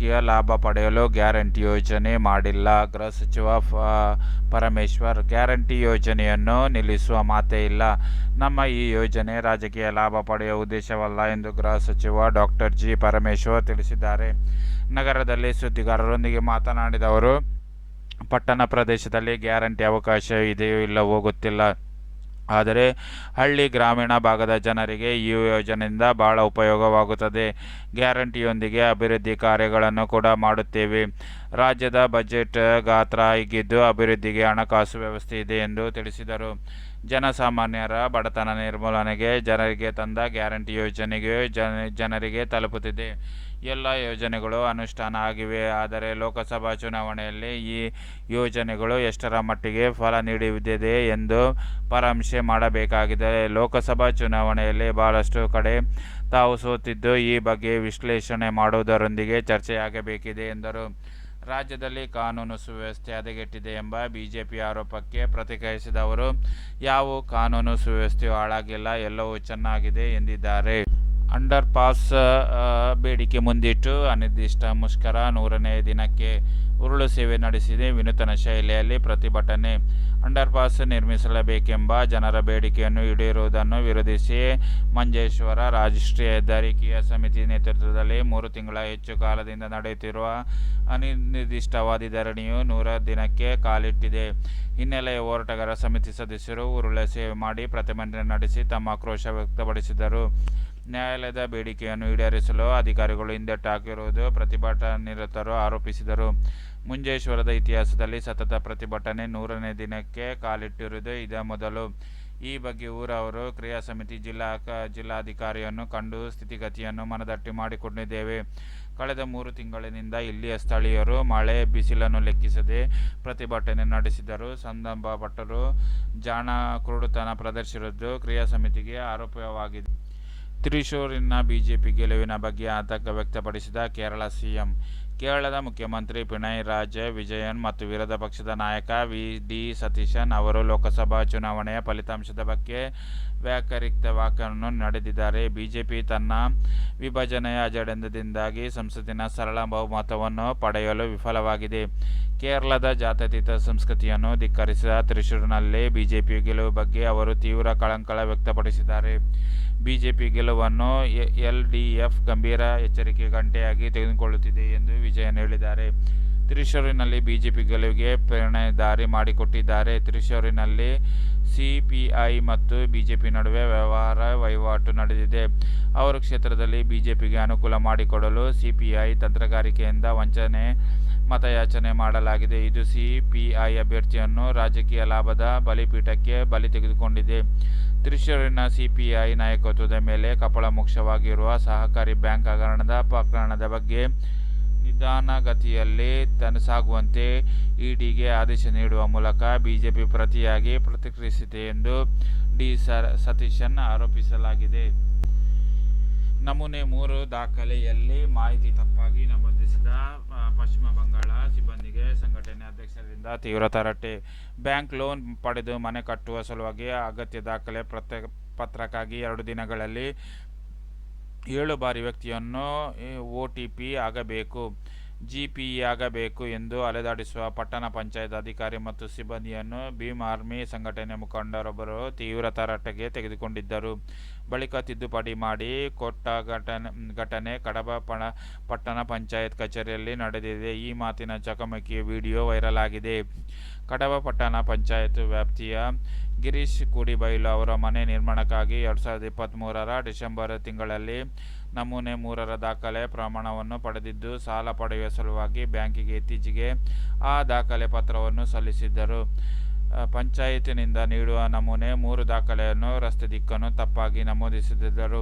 ರಾಜಕೀಯ ಲಾಭ ಪಡೆಯಲು ಗ್ಯಾರಂಟಿ ಯೋಜನೆ ಮಾಡಿಲ್ಲ. ಗೃಹ ಸಚಿವ ಪರಮೇಶ್ವರ್ ಗ್ಯಾರಂಟಿ ಯೋಜನೆಯನ್ನು ನಿಲ್ಲಿಸುವ ಮಾತೇ ಇಲ್ಲ. ನಮ್ಮ ಈ ಯೋಜನೆ ರಾಜಕೀಯ ಲಾಭ ಪಡೆಯುವ ಉದ್ದೇಶವಲ್ಲ ಎಂದು ಗೃಹ ಸಚಿವ ಡಾಕ್ಟರ್ ಜಿ. ಪರಮೇಶ್ವರ್ ತಿಳಿಸಿದ್ದಾರೆ. ನಗರದಲ್ಲಿ ಸುದ್ದಿಗಾರರೊಂದಿಗೆ ಮಾತನಾಡಿದ ಅವರು, ಪಟ್ಟಣ ಪ್ರದೇಶದಲ್ಲಿ ಗ್ಯಾರಂಟಿ ಅವಕಾಶ ಇದೆಯೋ ಇಲ್ಲವೋ ಗೊತ್ತಿಲ್ಲ. ಆದರೆ ಹಳ್ಳಿ ಗ್ರಾಮೀಣ ಭಾಗದ ಜನರಿಗೆ ಈ ಯೋಜನೆಯಿಂದ ಬಹಳ ಉಪಯೋಗವಾಗುತ್ತದೆ. ಗ್ಯಾರಂಟಿಯೊಂದಿಗೆ ಅಭಿವೃದ್ಧಿ ಕಾರ್ಯಗಳನ್ನು ಕೂಡ ಮಾಡುತ್ತೇವೆ. ರಾಜ್ಯದ ಬಜೆಟ್ ಗಾತ್ರ ಹಿಗ್ಗಿದ್ದು ಅಭಿವೃದ್ಧಿಗೆ ಹಣಕಾಸು ವ್ಯವಸ್ಥೆ ಇದೆ ಎಂದು ತಿಳಿಸಿದರು. ಜನಸಾಮಾನ್ಯರ ಬಡತನ ನಿರ್ಮೂಲನೆಗೆ ಜನರಿಗೆ ತಂದ ಗ್ಯಾರಂಟಿ ಯೋಜನೆಗೆ ಜನ, ಜನರಿಗೆ ತಲುಪುತ್ತಿದೆ. ಎಲ್ಲ ಯೋಜನೆಗಳು ಅನುಷ್ಠಾನ ಆಗಿವೆ. ಆದರೆ ಲೋಕಸಭಾ ಚುನಾವಣೆಯಲ್ಲಿ ಈ ಯೋಜನೆಗಳು ಎಷ್ಟರ ಮಟ್ಟಿಗೆ ಫಲ ನೀಡಿದೆ ಎಂದು ಪರಾಮರ್ಶೆ ಮಾಡಬೇಕಾಗಿದೆ. ಲೋಕಸಭಾ ಚುನಾವಣೆಯಲ್ಲಿ ಬಹಳಷ್ಟು ಕಡೆ ತಾವು ಸೋತಿದ್ದು ಈ ಬಗ್ಗೆ ವಿಶ್ಲೇಷಣೆ ಮಾಡುವುದರೊಂದಿಗೆ ಚರ್ಚೆಯಾಗಬೇಕಿದೆ, ಎಂದರು. ರಾಜ್ಯದಲ್ಲಿ ಕಾನೂನು ಸುವ್ಯವಸ್ಥೆ ಹದಗೆಟ್ಟಿದೆ ಎಂಬ ಬಿಜೆಪಿ ಆರೋಪಕ್ಕೆ ಪ್ರತಿಕ್ರಿಯಿಸಿದ ಅವರು ಯಾವ ಕಾನೂನು ಸುವ್ಯವಸ್ಥೆಯೂ ಹಾಳಾಗಿಲ್ಲ, ಎಲ್ಲವೂ ಚೆನ್ನಾಗಿದೆ ಎಂದಿದ್ದಾರೆ. ಅಂಡರ್ ಪಾಸ್ ಬೇಡಿಕೆ ಮುಂದಿಟ್ಟು ಅನಿರ್ದಿಷ್ಟ ಮುಷ್ಕರ ನೂರನೇ ದಿನಕ್ಕೆ ಉರುಳು ಸೇವೆ ನಡೆಸಿದೆ. ವಿನೂತನ ಶೈಲಿಯಲ್ಲಿ ಪ್ರತಿಭಟನೆ ಅಂಡರ್ಪಾಸ್ ನಿರ್ಮಿಸಲೇಬೇಕೆಂಬ ಜನರ ಬೇಡಿಕೆಯನ್ನು ಈಡೇರುವುದನ್ನು ವಿರೋಧಿಸಿ ಮಂಜೇಶ್ವರ ರಾಷ್ಟ್ರೀಯ ಹೆದ್ದಾರಿಕೆಯ ಸಮಿತಿ ನೇತೃತ್ವದಲ್ಲಿ ಮೂರು ತಿಂಗಳ ಹೆಚ್ಚು ಕಾಲದಿಂದ ನಡೆಯುತ್ತಿರುವ ಅನಿರ್ದಿಷ್ಟವಾದಿ ಧರಣಿಯು ನೂರ ದಿನಕ್ಕೆ ಕಾಲಿಟ್ಟಿದೆ. ಹಿನ್ನೆಲೆಯ ಹೋರಾಟಗಾರ ಸಮಿತಿ ಸದಸ್ಯರು ಉರುಳೆ ಸೇವೆ ಮಾಡಿ ಪ್ರತಿಭಟನೆ ನಡೆಸಿ ತಮ್ಮ ಆಕ್ರೋಶ ವ್ಯಕ್ತಪಡಿಸಿದರು. ನ್ಯಾಯಾಲಯದ ಬೇಡಿಕೆಯನ್ನು ಈಡೇರಿಸಲು ಅಧಿಕಾರಿಗಳು ಹಿಂದೆಟ್ಟು ಹಾಕಿರುವುದು ಪ್ರತಿಭಟನಾನಿರತರು ಆರೋಪಿಸಿದರು. ಮುಂಜೇಶ್ವರದ ಇತಿಹಾಸದಲ್ಲಿ ಸತತ ಪ್ರತಿಭಟನೆ ನೂರನೇ ದಿನಕ್ಕೆ ಕಾಲಿಟ್ಟಿರುವುದು ಇದೇ ಮೊದಲು. ಈ ಬಗ್ಗೆ ಊರವರು ಕ್ರಿಯಾ ಸಮಿತಿ ಜಿಲ್ಲಾ ಜಿಲ್ಲಾಧಿಕಾರಿಯನ್ನು ಕಂಡು ಸ್ಥಿತಿಗತಿಯನ್ನು ಮನದಟ್ಟಿ ಮಾಡಿಕೊಂಡಿದ್ದೇವೆ. ಕಳೆದ ಮೂರು ತಿಂಗಳಿನಿಂದ ಇಲ್ಲಿಯ ಸ್ಥಳೀಯರು ಮಳೆ ಬಿಸಿಲನ್ನು ಲೆಕ್ಕಿಸದೆ ಪ್ರತಿಭಟನೆ ನಡೆಸಿದರು. ಸಂದರ್ಭಪಟ್ಟರು ಜಾಣ ಕುರುಡುತನ ಪ್ರದರ್ಶಿಸಿರುವುದು ಕ್ರಿಯಾ ಸಮಿತಿಗೆ ಆರೋಪವಾಗಿದೆ. ತ್ರಿಶೂರಿನ ಬಿಜೆಪಿ ಗೆಲುವಿನ ಬಗ್ಗೆ ಆತಂಕ ವ್ಯಕ್ತಪಡಿಸಿದ ಕೇರಳ ಸಿಎಂ ಕೇರಳದ ಮುಖ್ಯಮಂತ್ರಿ ಪಿಣರಾಯಿ ರಾಜ ವಿಜಯನ್ ಮತ್ತು ವಿರೋಧ ಪಕ್ಷದ ನಾಯಕ ವಿ ಡಿ ಸತೀಶನ್ ಅವರು ಲೋಕಸಭಾ ಚುನಾವಣೆಯ ಫಲಿತಾಂಶದ ಬಗ್ಗೆ ವ್ಯಾಕರಿಕ್ತ ವಾಕನ್ನು ನಡೆದಿದ್ದಾರೆ. ಬಿಜೆಪಿ ತನ್ನ ವಿಭಜನೆಯ ಅಜೆಂಡದಿಂದಾಗಿ ಸಂಸತ್ತಿನ ಸರಳ ಬಹುಮತವನ್ನು ಪಡೆಯಲು ವಿಫಲವಾಗಿದೆ. ಕೇರಳದ ಜಾತ್ಯತೀತ ಸಂಸ್ಕೃತಿಯನ್ನು ಧಿಕ್ಕರಿಸಿದ ತ್ರಿಶೂರಿನಲ್ಲಿ ಬಿಜೆಪಿ ಗೆಲುವು ಬಗ್ಗೆ ಅವರು ತೀವ್ರ ಕಳಂಕಳ ವ್ಯಕ್ತಪಡಿಸಿದ್ದಾರೆ. ಬಿಜೆಪಿ ಗೆಲುವನ್ನು ಎಲ್ ಡಿ ಎಫ್ ಗಂಭೀರ ಎಚ್ಚರಿಕೆ ಗಂಟೆಯಾಗಿ ತೆಗೆದುಕೊಳ್ಳುತ್ತಿದೆ ಎಂದು ವಿಜಯನ್ ಹೇಳಿದ್ದಾರೆ. ತ್ರಿಶೂರಿನಲ್ಲಿ ಬಿಜೆಪಿ ಗೆಲುವಿಗೆ ಪ್ರೇರಣೆ ದಾರಿ ಮಾಡಿಕೊಟ್ಟಿದ್ದಾರೆ. ತ್ರಿಶೂರಿನಲ್ಲಿ ಸಿಪಿಐ ಮತ್ತು ಬಿಜೆಪಿ ನಡುವೆ ವ್ಯವಹಾರ ವಹಿವಾಟು ನಡೆದಿದೆ. ಅವರ ಕ್ಷೇತ್ರದಲ್ಲಿ ಬಿಜೆಪಿಗೆ ಅನುಕೂಲ ಮಾಡಿಕೊಡಲು ಸಿಪಿಐ ತಂತ್ರಗಾರಿಕೆಯಿಂದ ವಂಚನೆ, ಮತಯಾಚನೆ ಮಾಡಲಾಗಿದೆ. ಇದು ಸಿಪಿಐ ಅಭ್ಯರ್ಥಿಯನ್ನು ರಾಜಕೀಯ ಲಾಭದ ಬಲಿಪೀಠಕ್ಕೆ ಬಲಿ ತೆಗೆದುಕೊಂಡಿದೆ. ತ್ರಿಶೂರಿನ ಸಿಪಿಐ ನಾಯಕತ್ವದ ಮೇಲೆ ಕಪಳಮೋಕ್ಷವಾಗಿರುವ ಸಹಕಾರಿ ಬ್ಯಾಂಕ್ ಹಗರಣದ ಪ್ರಕರಣದ ಬಗ್ಗೆ ನಿಧಾನಗತಿಯಲ್ಲಿ ತನಸಾಗುವಂತೆ ಸಾಗುವಂತೆ ಇಡಿಗೆ ಆದೇಶ ನೀಡುವ ಮೂಲಕ ಬಿಜೆಪಿ ಪ್ರತಿಯಾಗಿ ಪ್ರತಿಕ್ರಿಯಿಸಿದೆ ಎಂದು ಡಿ ಸತೀಶನ್ ಆರೋಪಿಸಲಾಗಿದೆ. ನಮೂನೆ ಮೂರು ದಾಖಲೆಯಲ್ಲಿ ಮಾಹಿತಿ ತಪ್ಪಾಗಿ ನಮೂದಿಸಿದ ಪಶ್ಚಿಮ ಬಂಗಾಳ ಸಿಬ್ಬಂದಿಗೆ ಸಂಘಟನೆ ಅಧ್ಯಕ್ಷರಿಂದ ತೀವ್ರ ತರಟೆ. ಬ್ಯಾಂಕ್ ಲೋನ್ ಪಡೆದು ಮನೆ ಕಟ್ಟುವ ಸಲುವಾಗಿ ಅಗತ್ಯ ದಾಖಲೆ ಪ್ರತ್ಯ ಪತ್ರಕ್ಕಾಗಿ ಎರಡು ದಿನಗಳಲ್ಲಿ ಏಳು ಬಾರಿ ವ್ಯಕ್ತಿಯನ್ನು ಒ ಟಿ ಪಿ ಆಗಬೇಕು, ಜಿ ಪಿ ಆಗಬೇಕು ಎಂದು ಅಲೆದಾಡಿಸುವ ಪಟ್ಟಣ ಪಂಚಾಯತ್ ಅಧಿಕಾರಿ ಮತ್ತು ಸಿಬ್ಬಂದಿಯನ್ನು ಭೀಮ್ ಆರ್ಮಿ ಸಂಘಟನೆ ಮುಖಂಡರೊಬ್ಬರು ತೀವ್ರ ತರಾಟೆಗೆ ತೆಗೆದುಕೊಂಡಿದ್ದರು. ಬಳಿಕ ತಿದ್ದುಪಡಿ ಮಾಡಿ ಕೊಟ್ಟ ಘಟನೆ ಘಟನೆ ಕಡಬ ಪಣ, ಪಟ್ಟಣ ಪಂಚಾಯತ್ ಕಚೇರಿಯಲ್ಲಿ ನಡೆದಿದೆ. ಈ ಮಾತಿನ ಚಕಮಕಿ ವಿಡಿಯೋ ವೈರಲ್ ಆಗಿದೆ. ಕಡಬ ಪಟ್ಟಣ ಪಂಚಾಯತ್ ವ್ಯಾಪ್ತಿಯ ಗಿರೀಶ್ ಕೂಡಿಬೈಲು ಅವರ ಮನೆ ನಿರ್ಮಾಣಕ್ಕಾಗಿ ಎರಡು ಸಾವಿರದ ಇಪ್ಪತ್ತ್ಮೂರರ ಡಿಸೆಂಬರ್ ತಿಂಗಳಲ್ಲಿ ನಮೂನೆ ಮೂರರ ದಾಖಲೆ ಪ್ರಮಾಣವನ್ನು ಪಡೆದಿದ್ದು, ಸಾಲ ಪಡೆಯುವ ಸಲುವಾಗಿ ಬ್ಯಾಂಕಿಗೆ ಇತ್ತೀಚೆಗೆ ಆ ದಾಖಲೆ ಪತ್ರವನ್ನು ಸಲ್ಲಿಸಿದ್ದರು. ಪಂಚಾಯತಿನಿಂದ ನೀಡುವ ನಮೂನೆ ಮೂರು ದಾಖಲೆಯನ್ನು ರಸ್ತೆ ದಿಕ್ಕನ್ನು ತಪ್ಪಾಗಿ ನಮೂದಿಸಿದ್ದರು.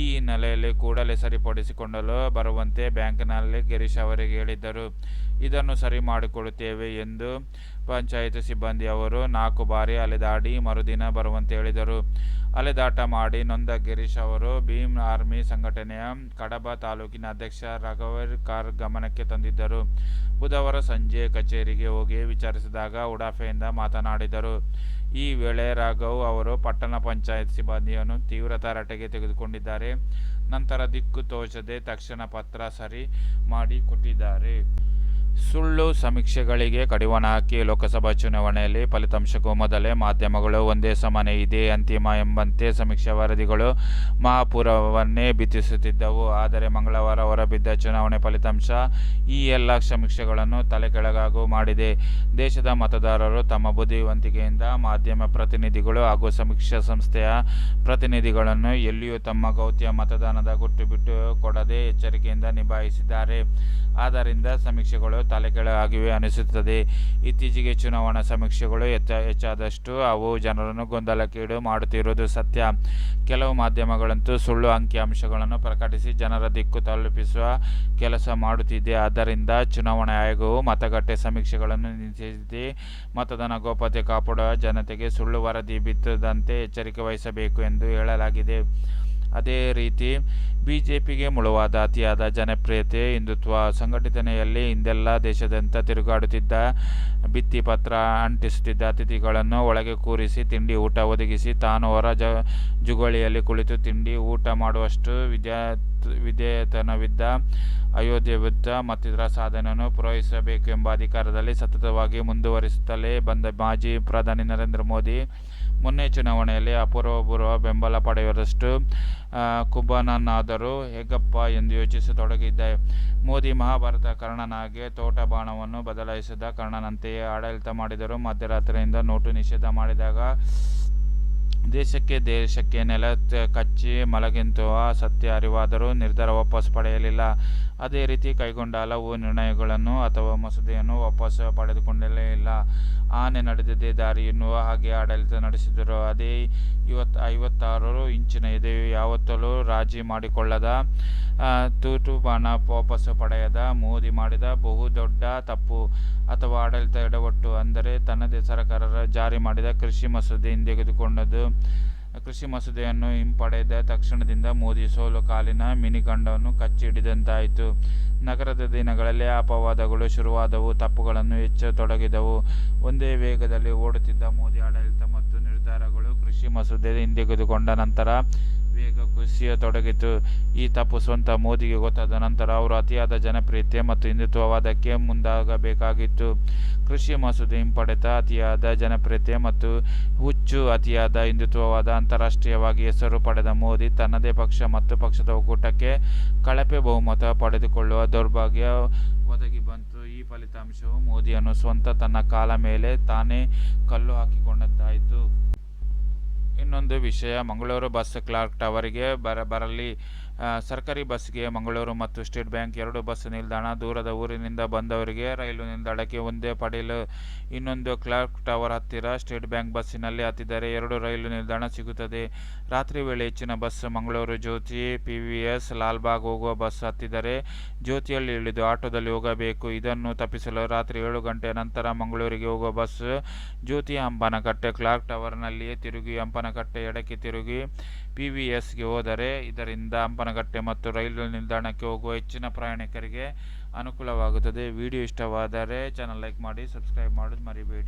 ಈ ಹಿನ್ನೆಲೆಯಲ್ಲಿ ಕೂಡಲೇ ಸರಿಪಡಿಸಿಕೊಳ್ಳಲು ಬರುವಂತೆ ಬ್ಯಾಂಕ್ನಲ್ಲಿ ಗಿರೀಶ್ ಅವರಿಗೆ ಹೇಳಿದ್ದರು. ಇದನ್ನು ಸರಿ ಮಾಡಿಕೊಡುತ್ತೇವೆ ಎಂದು ಪಂಚಾಯತ್ ಸಿಬ್ಬಂದಿ ಅವರು ನಾಲ್ಕು ಬಾರಿ ಅಲೆದಾಡಿ ಮರುದಿನ ಬರುವಂತೆ ಹೇಳಿದರು. ಅಲೆದಾಟ ಮಾಡಿ ನೊಂದ ಗಿರೀಶ್ ಅವರು ಭೀಮ್ ಆರ್ಮಿ ಸಂಘಟನೆಯ ಕಡಬ ತಾಲೂಕಿನ ಅಧ್ಯಕ್ಷ ರಾಘವೇರ್ ಕಾರ್ ಗಮನಕ್ಕೆ ತಂದಿದ್ದರು. ಬುಧವಾರ ಸಂಜೆ ಕಚೇರಿಗೆ ಹೋಗಿ ವಿಚಾರಿಸಿದಾಗ ಉಡಾಫೆಯಿಂದ ಮಾತನಾಡಿದರು. ಈ ವೇಳೆ ರಾಘವ್ ಅವರು ಪಟ್ಟಣ ಪಂಚಾಯತ್ ಸಿಬ್ಬಂದಿಯನ್ನು ತೀವ್ರ ತರಾಟೆಗೆ ತೆಗೆದುಕೊಂಡಿದ್ದಾರೆ. ನಂತರ ದಿಕ್ಕು ತೋಚದೆ ತಕ್ಷಣ ಪತ್ರ ಸರಿ ಮಾಡಿ ಕೊಟ್ಟಿದ್ದಾರೆ. ಸುಳ್ಳು ಸಮೀಕ್ಷೆಗಳಿಗೆ ಕಡಿವಾಣ ಹಾಕಿ ಲೋಕಸಭಾ ಚುನಾವಣೆಯಲ್ಲಿ ಫಲಿತಾಂಶಕ್ಕೂ ಮೊದಲೇ ಮಾಧ್ಯಮಗಳು ಒಂದೇ ಸಮಾನ ಇದೆ ಅಂತಿಮ ಎಂಬಂತೆ ಸಮೀಕ್ಷಾ ವರದಿಗಳು ಮಹಾಪೂರವನ್ನೇ ಬಿತ್ತಿಸುತ್ತಿದ್ದವು. ಆದರೆ ಮಂಗಳವಾರ ಹೊರಬಿದ್ದ ಚುನಾವಣೆ ಫಲಿತಾಂಶ ಈ ಎಲ್ಲ ಸಮೀಕ್ಷೆಗಳನ್ನು ತಲೆಕೆಳಗಾಗು ಮಾಡಿದೆ. ದೇಶದ ಮತದಾರರು ತಮ್ಮ ಬುದ್ಧಿವಂತಿಕೆಯಿಂದ ಮಾಧ್ಯಮ ಪ್ರತಿನಿಧಿಗಳು ಹಾಗೂ ಸಮೀಕ್ಷಾ ಸಂಸ್ಥೆಯ ಪ್ರತಿನಿಧಿಗಳನ್ನು ಎಲ್ಲಿಯೂ ತಮ್ಮ ಗೌತ್ಯ ಮತದಾನದ ಗುಟ್ಟು ಬಿಟ್ಟು ಕೊಡದೆ ಎಚ್ಚರಿಕೆಯಿಂದ ನಿಭಾಯಿಸಿದ್ದಾರೆ. ಆದ್ದರಿಂದ ಸಮೀಕ್ಷೆಗಳು ತಲೆಕೆಳಗಾಗಿವೆ ಅನಿಸುತ್ತದೆ. ಇತ್ತೀಚೆಗೆ ಚುನಾವಣಾ ಸಮೀಕ್ಷೆಗಳು ಹೆಚ್ಚ ಹೆಚ್ಚಾದಷ್ಟು ಅವು ಜನರನ್ನು ಗೊಂದಲಕ್ಕೀಡು ಮಾಡುತ್ತಿರುವುದು ಸತ್ಯ. ಕೆಲವು ಮಾಧ್ಯಮಗಳಂತೂ ಸುಳ್ಳು ಅಂಕಿಅಂಶಗಳನ್ನು ಪ್ರಕಟಿಸಿ ಜನರ ದಿಕ್ಕು ತಲುಪಿಸುವ ಕೆಲಸ ಮಾಡುತ್ತಿದೆ. ಆದ್ದರಿಂದ ಚುನಾವಣಾ ಆಯೋಗವು ಮತಗಟ್ಟೆ ಸಮೀಕ್ಷೆಗಳನ್ನು ನಿಷೇಧಿಸಿ ಮತದಾನ ಗೋಪ್ಯತೆ ಕಾಪಾಡುವ ಜನತೆಗೆ ಸುಳ್ಳು ವರದಿ ಬಿತ್ತದಂತೆ ಎಚ್ಚರಿಕೆ ವಹಿಸಬೇಕು ಎಂದು ಹೇಳಲಾಗಿದೆ. ಅದೇ ರೀತಿ ಬಿಜೆಪಿಗೆ ಮುಳುವಾದ ಅತಿಯಾದ ಜನಪ್ರಿಯತೆ ಹಿಂದುತ್ವ ಸಂಘಟನೆಯಲ್ಲಿ ಹಿಂದೆಲ್ಲ ದೇಶದಂತ ತಿರುಗಾಡುತ್ತಿದ್ದ ಭಿತ್ತಿಪತ್ರ ಅಂಟಿಸುತ್ತಿದ್ದ ಅತಿಥಿಗಳನ್ನು ಒಳಗೆ ಕೂರಿಸಿ ತಿಂಡಿ ಊಟ ಒದಗಿಸಿ ತಾನು ಹೊರ ಜ ಜುಗಳಿಯಲ್ಲಿ ಕುಳಿತು ತಿಂಡಿ ಊಟ ಮಾಡುವಷ್ಟು ವಿದ್ಯಾ ವಿಧೇಯತನವಿದ್ದ ಅಯೋಧ್ಯೆ ವಿರುದ್ಧ ಮತ್ತಿತರ ಸಾಧನೆಯನ್ನು ಪೂರೈಸಬೇಕು ಎಂಬ ಅಧಿಕಾರದಲ್ಲಿ ಸತತವಾಗಿ ಮುಂದುವರಿಸುತ್ತಲೇ ಬಂದ ಮಾಜಿ ಪ್ರಧಾನಿ ನರೇಂದ್ರ ಮೋದಿ ಮೊನ್ನೆ ಚುನಾವಣೆಯಲ್ಲಿ ಅಪೂರ್ವಪೂರ್ವ ಬೆಂಬಲ ಪಡೆಯುವಷ್ಟು ಕುಬ್ಬನನ್ನಾದರೂ ಹೇಗಪ್ಪ ಎಂದು ಯೋಚಿಸತೊಡಗಿದ್ದೆ ಮೋದಿ ಮಹಾಭಾರತ ಕರ್ಣನಾಗೆ ತೋಟ ಬಾಣವನ್ನು ಬದಲಾಯಿಸಿದ ಕರ್ಣನಂತೆಯೇ ಆಡಳಿತ ಮಾಡಿದರು ಮಧ್ಯರಾತ್ರಿಯಿಂದ ನೋಟು ನಿಷೇಧ ಮಾಡಿದಾಗ ದೇಶಕ್ಕೆ ದೇಶಕ್ಕೆ ನೆಲ ಕಚ್ಚಿ ಮಲಗಿಂತುವ ಸತ್ಯ ಅರಿವಾದರೂ ನಿರ್ಧಾರ ವಾಪಸ್ ಪಡೆಯಲಿಲ್ಲ. ಅದೇ ರೀತಿ ಕೈಗೊಂಡ ಹಲವು ನಿರ್ಣಯಗಳನ್ನು ಅಥವಾ ಮಸೂದೆಯನ್ನು ವಾಪಸ್ ಪಡೆದುಕೊಂಡಲೇ ಇಲ್ಲ. ಆನೆ ನಡೆದಿದ್ದೇ ದಾರಿ ಎನ್ನುವ ಹಾಗೆ ಆಡಳಿತ ನಡೆಸಿದರು. ಅದೇ ಇವತ್ತು ಐವತ್ತಾರು ಇಂಚಿನ ಎದೆಯು ಯಾವತ್ತಲೂ ರಾಜಿ ಮಾಡಿಕೊಳ್ಳದ ತೂಟು ಬಾಣ ವಾಪಸ್ ಪಡೆಯದ, ಮೋದಿ ಮಾಡಿದ ಬಹುದೊಡ್ಡ ತಪ್ಪು ಅಥವಾ ಆಡಳಿತ ಎಡವಟ್ಟು. ಅಂದರೆ ತನ್ನದೇ ಸರ್ಕಾರ ಜಾರಿ ಮಾಡಿದ ಕೃಷಿ ಮಸೂದೆ ಹಿಂತೆಗೆದುಕೊಂಡದ್ದು ಕೃಷಿ ಮಸೂದೆಯನ್ನು ಹಿಂಪಡೆದ ತಕ್ಷಣದಿಂದ ಮೋದಿ ಸೋಲು ಕಾಲಿನ ಮಿನಿಗಂಡವನ್ನು ಕಚ್ಚಿ ಹಿಡಿದಂತಾಯಿತು ನಗರದ ದಿನಗಳಲ್ಲಿ ಅಪವಾದಗಳು ಶುರುವಾದವು, ತಪ್ಪುಗಳನ್ನು ಹೆಚ್ಚತೊಡಗಿದವು ಒಂದೇ ವೇಗದಲ್ಲಿ ಓಡುತ್ತಿದ್ದ ಮೋದಿ ಆಡಳಿತ ಮತ್ತು ನಿರ್ಧಾರಗಳು ಕೃಷಿ ಮಸೂದೆ ಹಿಂದೆಗೆದುಕೊಂಡ ನಂತರ ವೇಗ ಕುಸಿಯತೊಡಗಿತು ಈ ತಪ್ಪು ಸ್ವಂತ ಮೋದಿಗೆ ಗೊತ್ತಾದ ನಂತರ ಅವರು ಅತಿಯಾದ ಜನಪ್ರಿಯತೆ ಮತ್ತು ಹಿಂದುತ್ವವಾದಕ್ಕೆ ಮುಂದಾಗಬೇಕಾಗಿತ್ತು. ಕೃಷಿ ಮಸೂದೆ ಹಿಂಪಡೆತ, ಅತಿಯಾದ ಜನಪ್ರಿಯತೆ ಮತ್ತು ಹುಚ್ಚು, ಅತಿಯಾದ ಹಿಂದುತ್ವವಾದ ಅಂತಾರಾಷ್ಟ್ರೀಯವಾಗಿ ಹೆಸರು ಪಡೆದ ಮೋದಿ ತನ್ನದೇ ಪಕ್ಷ ಮತ್ತು ಪಕ್ಷದ ಒಕ್ಕೂಟಕ್ಕೆ ಕಳಪೆ ಬಹುಮತ ಪಡೆದುಕೊಳ್ಳುವ ದೌರ್ಭಾಗ್ಯ ಒದಗಿ ಬಂತು. ಈ ಫಲಿತಾಂಶವು ಮೋದಿಯನ್ನು ಸ್ವಂತ ತನ್ನ ಕಾಲ ಮೇಲೆ ತಾನೇ ಕಲ್ಲು ಹಾಕಿಕೊಂಡದ್ದಾಯಿತು. ಇನ್ನೊಂದು ವಿಷಯ ಮಂಗಳೂರು ಬಸ್ ಕ್ಲಾರ್ಕ್ ಟವರಿಗೆ ಬರ ಬರಲಿ. ಸರ್ಕಾರಿ ಬಸ್ಗೆ ಮಂಗಳೂರು ಮತ್ತು ಸ್ಟೇಟ್ ಬ್ಯಾಂಕ್ ಎರಡು ಬಸ್ ನಿಲ್ದಾಣ ದೂರದ ಊರಿನಿಂದ ಬಂದವರಿಗೆ ರೈಲು ನಿಲ್ದಾಣಕ್ಕೆ ಒಂದೇ ಪಡೆಯಲು ಇನ್ನೊಂದು ಕ್ಲಾಕ್ ಟವರ್ ಹತ್ತಿರ ಸ್ಟೇಟ್ ಬ್ಯಾಂಕ್ ಬಸ್ಸಿನಲ್ಲಿ ಹತ್ತಿದರೆ ಎರಡು ರೈಲು ನಿಲ್ದಾಣ ಸಿಗುತ್ತದೆ. ರಾತ್ರಿ ವೇಳೆ ಹೆಚ್ಚಿನ bus Mangaluru Jyothi P V S Lalbagh ಹೋಗುವ ಬಸ್ ಹತ್ತಿದರೆ ಜ್ಯೋತಿಯಲ್ಲಿ ಇಳಿದು ಆಟೋದಲ್ಲಿ ಹೋಗಬೇಕು. ಇದನ್ನು ತಪ್ಪಿಸಲು ರಾತ್ರಿ ಏಳು ಗಂಟೆ ನಂತರ ಮಂಗಳೂರಿಗೆ ಹೋಗುವ ಬಸ್ ಜ್ಯೋತಿ ಹಂಪನಕಟ್ಟೆ ಕ್ಲಾಕ್ ಟವರ್ನಲ್ಲಿಯೇ ತಿರುಗಿ ಹಂಪನಕಟ್ಟೆ ಎಡಕ್ಕೆ ತಿರುಗಿ ಪಿ ವಿ ಎಸ್ಗೆ ಹೋದರೆ ಇದರಿಂದ ಹಂಪನಕಟ್ಟೆ ಮತ್ತು ರೈಲು ನಿಲ್ದಾಣಕ್ಕೆ ಹೋಗುವ ಹೆಚ್ಚಿನ ಪ್ರಯಾಣಿಕರಿಗೆ ಅನುಕೂಲವಾಗುತ್ತದೆ. ವಿಡಿಯೋ ಇಷ್ಟವಾದರೆ ಚಾನಲ್ ಲೈಕ್ ಮಾಡಿ ಸಬ್ಸ್ಕ್ರೈಬ್ ಮಾಡೋದು ಮರಿಬೇಡಿ.